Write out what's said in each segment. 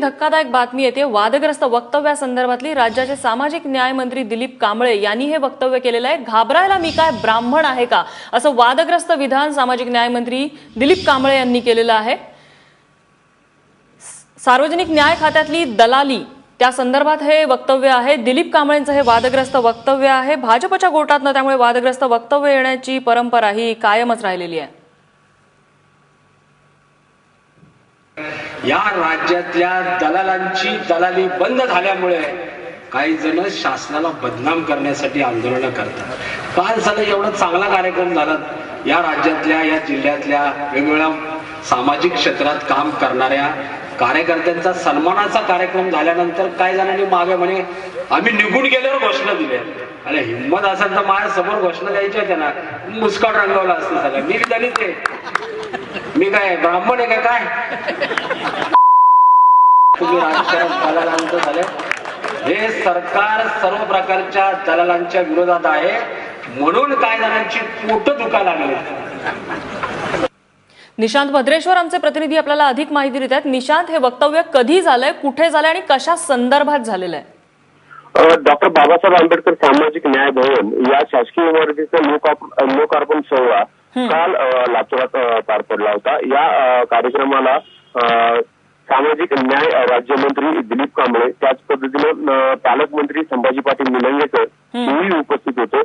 धक्कादायक बातमी येते. वादग्रस्त वक्तव्यासंदर्भातली राज्याचे सामाजिक न्याय मंत्री दिलीप कांबळे यांनी हे वक्तव्य केलेलं आहे. घाबरायला मी काय ब्राह्मण आहे का? असं वादग्रस्त विधान सामाजिक न्याय मंत्री दिलीप कांबळे यांनी केलेलं आहे. सार्वजनिक न्याय खात्यातली दलाली त्या संदर्भात हे वक्तव्य आहे. दिलीप कांबळेंचं हे वादग्रस्त वक्तव्य आहे. भाजपच्या गोटातनं त्यामुळे वादग्रस्त वक्तव्य येण्याची परंपरा ही कायमच राहिलेली आहे. या राज्यातल्या दलालांची दलाली बंद झाल्यामुळे काही जण शासनाला बदनाम करण्यासाठी आंदोलनं करतात. काल झालं एवढा चांगला कार्यक्रम झाला. या राज्यातल्या या जिल्ह्यातल्या वेगवेगळ्या सामाजिक क्षेत्रात काम करणाऱ्या कार्यकर्त्यांचा सन्मानाचा कार्यक्रम झाल्यानंतर काही जणांनी मागे म्हणे आम्ही निघून गेल्यावर घोषणा दिल्या. अरे हिंमत असेल तर माझ्यासमोर घोषणा द्यायच्या त्यांना. मुस्काट रंगवला असतं सगळं. मी दलित आहे. मी काय ब्राह्मण आहे का काय? तुम्ही राजकारण दलालांचं झालं हे सरकार सर्व प्रकारच्या दलालांच्या विरोधात आहे. म्हणून काय जणांची पोट दुखा लागले. निशांत भद्रेश्वर आमचे प्रतिनिधी आपल्याला अधिक माहिती देत आहेत. निशांत हे वक्तव्य कधी झालंय कुठे झालंय आणि कशा संदर्भात झालेलं आहे? डॉक्टर बाबासाहेब आंबेडकर सामाजिक न्याय भवन या शासकीय इमारतीचा लोकार्प- लोकार्पण सोहळा काल लातूरात पार पडला होता. या कार्यक्रमाला सामाजिक न्याय राज्यमंत्री दिलीप कांबळे त्याच पद्धतीनं पालकमंत्री संभाजी पाटील निलंगेकर हेही उपस्थित होते.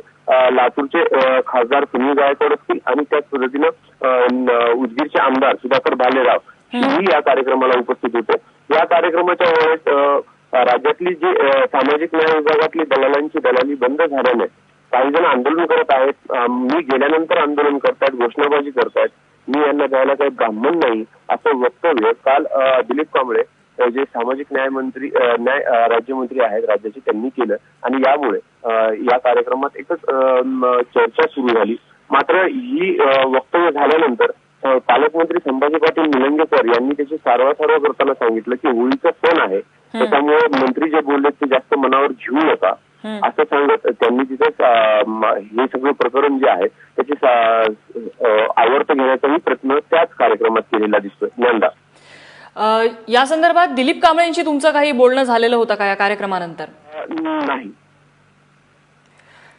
लातूरचे खासदार सुनील गायकवाड असतील आणि त्याच पद्धतीनं उदगीरचे आमदार सुधाकर भालेराव हेही या कार्यक्रमाला उपस्थित होते. या कार्यक्रमाच्या वेळेस राज्यातली जी सामाजिक न्याय विभागातली दलालांची दलाली बंद झाल्याने काही जण आंदोलन करत आहेत. मी गेल्यानंतर आंदोलन करतायत घोषणाबाजी करतायत. मी यांना द्यायला काही ब्राह्मण नाही असं वक्तव्य काल दिलीप कांबळे जे सामाजिक न्याय मंत्री न्याय राज्यमंत्री आहेत राज्याचे त्यांनी केलं. आणि यामुळे या कार्यक्रमात एकच चर्चा सुरू झाली. मात्र ही वक्तव्य झाल्यानंतर पालकमंत्री संभाजी पाटील निलंगेकर यांनी त्याची सारवासारव करताना सांगितलं की होळीचा सण आहे त्याच्यामुळे मंत्री जे बोलले ते जास्त मनावर घेऊ नका. असं सांगत त्यांनी तिथे हे सगळं प्रकरण जे आहे त्याची आवर्त घेण्याचाही प्रयत्न त्याच कार्यक्रमात केलेला दिसतोय. यंदा. या संदर्भात दिलीप कांबळेंशी तुमचं काही बोलणं झालेलं होतं का या कार्यक्रमानंतर? नाही.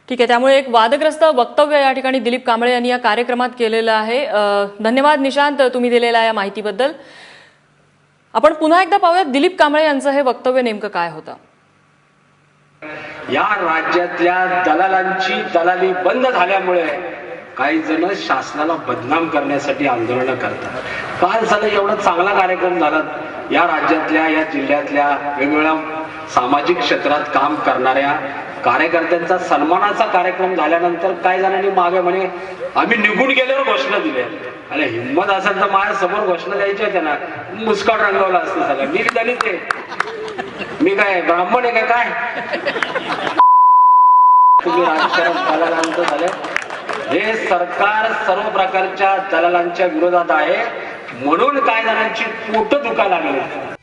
ठीक आहे त्यामुळे एक वादग्रस्त वक्तव्य या ठिकाणी दिलीप कांबळे यांनी या कार्यक्रमात केलेलं आहे. धन्यवाद निशांत तुम्ही दिलेल्या या माहितीबद्दल. आपण पुन्हा एकदा पाहूया दिलीप कांबळे यांचं हे वक्तव्य नेमकं काय होतं? या राज्यातल्या दलालांची दलाली बंद झाल्यामुळे काही जण शासनाला बदनाम करण्यासाठी आंदोलन करतात. काल झालं एवढा चांगला कार्यक्रम झाला. या राज्यातल्या या जिल्ह्यातल्या वेगवेगळ्या सामाजिक क्षेत्रात काम करणाऱ्या कार्यकर्त्यांचा सन्मानाचा कार्यक्रम झाल्यानंतर काय जणांनी मागे म्हणे आम्ही निघून गेल्यावर घोषणा दिल्या. अरे हिंमत असेल तर माझ्यासमोर घोषणा द्यायच्या त्यांना. ना मुस्काट रंगवला असतं सगळं. मी दलित आहे मी काय ब्राह्मण आहे काय? तुम्ही राजकारण दलालांचं झालं हे सरकार सर्व प्रकारच्या दलालांच्या विरोधात आहे. म्हणून काय जणांची पोट दुखा लागले.